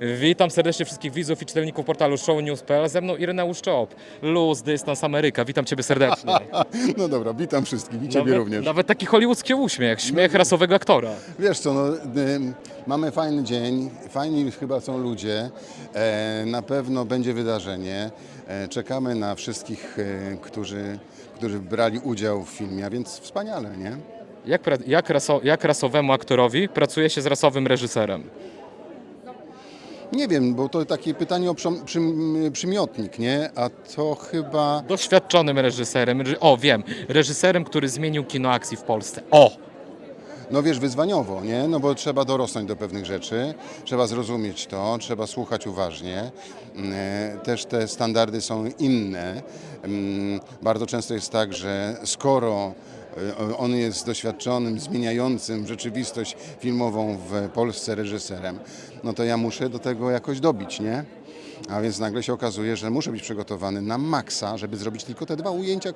Witam serdecznie wszystkich widzów i czytelników portalu shownews.pl. Ze mną Ireneusz Czop, Luz, Dystans, Ameryka. Witam Ciebie serdecznie. No dobra, witam wszystkich i Ciebie nawet, również. Nawet taki hollywoodzki uśmiech, śmiech rasowego aktora. Wiesz co, no, mamy fajny dzień, fajni chyba są ludzie, e, na pewno będzie wydarzenie. E, czekamy na wszystkich, e, którzy, którzy brali udział w filmie, a więc wspaniale, nie? Jak, jak, raso, jak rasowemu aktorowi pracuje się z rasowym reżyserem? Nie wiem, bo to takie pytanie o przymiotnik, nie? A to chyba... Doświadczonym reżyserem. reży- O, wiem. Reżyserem, który zmienił kino akcji w Polsce. O! No wiesz, wyzwaniowo, nie? No bo trzeba dorosnąć do pewnych rzeczy, trzeba zrozumieć to, trzeba słuchać uważnie. Mm, e, Też te standardy są inne. Mm, Bardzo często jest tak, że skoro e, on jest doświadczonym, zmieniającym rzeczywistość filmową w Polsce reżyserem, no to ja muszę do tego jakoś dobić, nie? A więc nagle się okazuje, że muszę być przygotowany na maksa, żeby zrobić tylko te dwa ujęcia,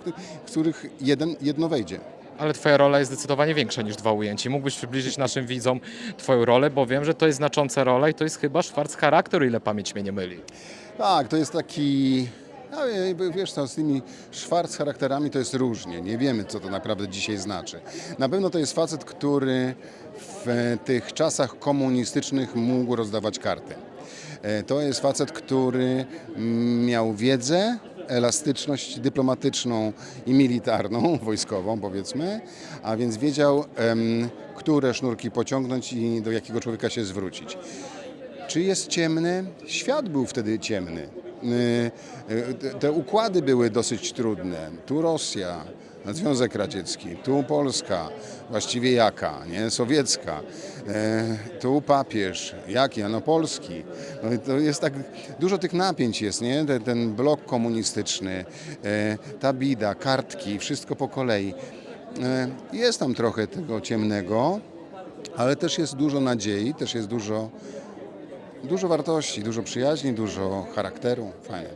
w których jeden, jedno wejdzie. Ale Twoja rola jest zdecydowanie większa niż dwa ujęcia. Mógłbyś przybliżyć naszym widzom Twoją rolę, bo wiem, że to jest znacząca rola i to jest chyba Schwarz charakter, ile pamięć mnie nie myli. Tak, to jest taki. No, wiesz z tymi szwarc charakterami to jest różnie. Nie wiemy, co to naprawdę dzisiaj znaczy. Na pewno to jest facet, który w tych czasach komunistycznych mógł rozdawać karty. E, To jest facet, który mm, miał wiedzę, elastyczność dyplomatyczną i militarną, wojskową powiedzmy, a więc wiedział, które sznurki pociągnąć i do jakiego człowieka się zwrócić. Czy jest ciemny? Świat był wtedy ciemny. Y, y, Te układy były dosyć trudne. Tu Rosja, Związek Radziecki, tu Polska, właściwie jaka, nie? Sowiecka. Y, Tu papież, jaki? No polski. No to jest tak, dużo tych napięć jest, nie? Ten, ten blok komunistyczny, y, ta bida, kartki, wszystko po kolei. Y, Jest tam trochę tego ciemnego, ale też jest dużo nadziei, też jest dużo Dużo wartości, dużo przyjaźni, dużo charakteru. Fajnie.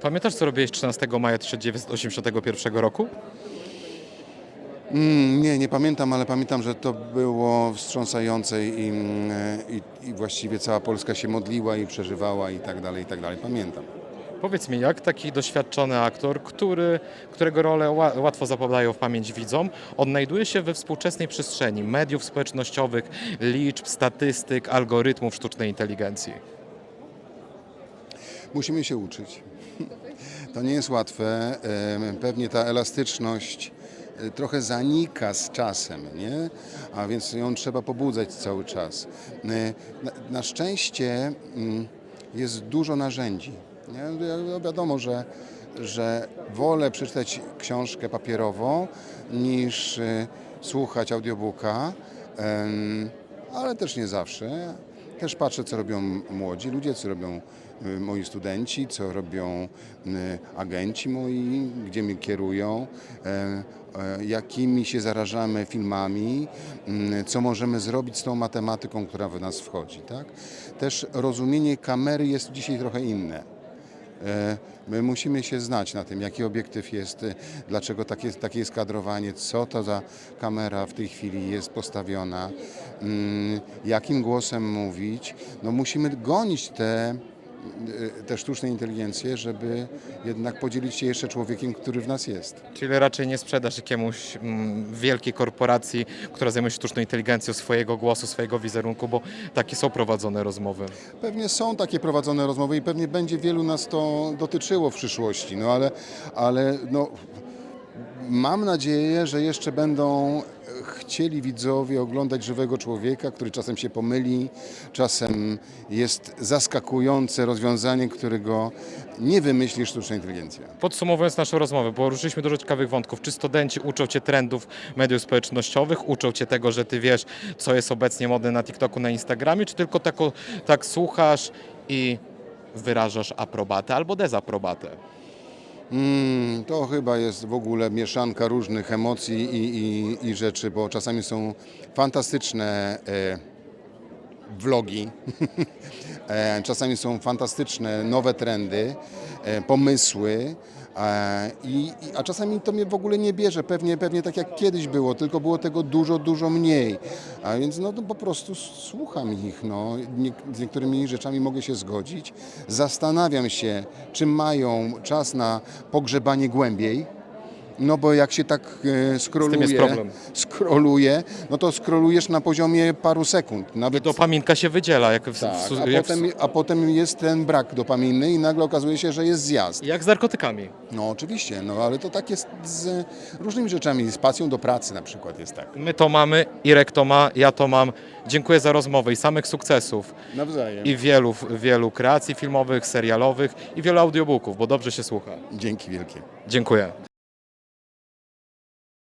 Pamiętasz, co robiłeś 13 maja 1981 roku? Mm, nie, nie pamiętam, ale pamiętam, że to było wstrząsające i, mm, i, i właściwie cała Polska się modliła i przeżywała i tak dalej, i tak dalej. Pamiętam. Powiedz mi, jak taki doświadczony aktor, który, którego role ła, łatwo zapadają w pamięć widzom, odnajduje się we współczesnej przestrzeni mediów społecznościowych, liczb, statystyk, algorytmów sztucznej inteligencji? Musimy się uczyć. To nie jest łatwe. Em, Pewnie ta elastyczność e, trochę zanika z czasem, nie? A więc ją trzeba pobudzać cały czas. E, Na, szczęście mm, jest dużo narzędzi. Nie? No Wiadomo, że, że wolę przeczytać książkę papierową niż e, słuchać audiobooka, ale też nie zawsze. Też patrzę, co robią młodzi ludzie, co robią y, moi studenci, co robią y, agenci moi, gdzie mnie kierują, e, e, jakimi się zarażamy filmami, mm, co możemy zrobić z tą matematyką, która w nas wchodzi. Tak? Też rozumienie kamery jest dzisiaj trochę inne. E, My musimy się znać na tym, jaki obiektyw jest, e, dlaczego takie, takie jest kadrowanie, co to za kamera w tej chwili jest postawiona, mm, jakim głosem mówić. No musimy gonić te, e, te sztuczne inteligencje, żeby jednak podzielić się jeszcze człowiekiem, który w nas jest. Czyli raczej nie sprzedasz jakiemuś mm, wielkiej korporacji, która zajmuje się sztuczną inteligencją swojego głosu, swojego wizerunku, bo takie są prowadzone rozmowy. Pewnie są takie prowadzone rozmowy i pewnie będzie wielu nas to dotyczyło w przyszłości, no ale, ale no, mam nadzieję, że jeszcze będą chcieli widzowie oglądać żywego człowieka, który czasem się pomyli, czasem jest zaskakujące rozwiązanie, którego nie wymyśli sztuczna inteligencja. Podsumowując naszą rozmowę, bo ruszyliśmy dużo ciekawych wątków. Czy studenci uczą Cię trendów mediów społecznościowych, uczą Cię tego, że Ty wiesz, co jest obecnie modne na TikToku, na Instagramie, czy tylko tako, tak słuchasz i wyrażasz aprobatę albo dezaprobatę? To chyba jest w ogóle mieszanka różnych emocji i, i, i rzeczy, bo czasami są fantastyczne e, vlogi, e, czasami są fantastyczne nowe trendy, e, pomysły, I, i, a czasami to mnie w ogóle nie bierze, pewnie, pewnie tak jak kiedyś było, tylko było tego dużo, dużo mniej. A więc no to po prostu słucham ich. No. Nie, z niektórymi rzeczami mogę się zgodzić. Zastanawiam się, czy mają czas na pogrzebanie głębiej. No bo jak się tak e, skroluje, skroluje, no to skrolujesz na poziomie paru sekund. Nawet Dopaminka się wydziela. Jak w, tak, w, a, jak w, potem, a potem jest ten brak dopaminy i nagle okazuje się, że jest zjazd. jak z narkotykami. No oczywiście, no ale to tak jest z różnymi rzeczami, z pasją do pracy na przykład jest tak. My to mamy, Irek to ma, ja to mam. Dziękuję za rozmowę i samych sukcesów. Nawzajem. I wielu, wielu kreacji filmowych, serialowych i wielu audiobooków, bo dobrze się słucha. Dzięki wielkie. Dziękuję.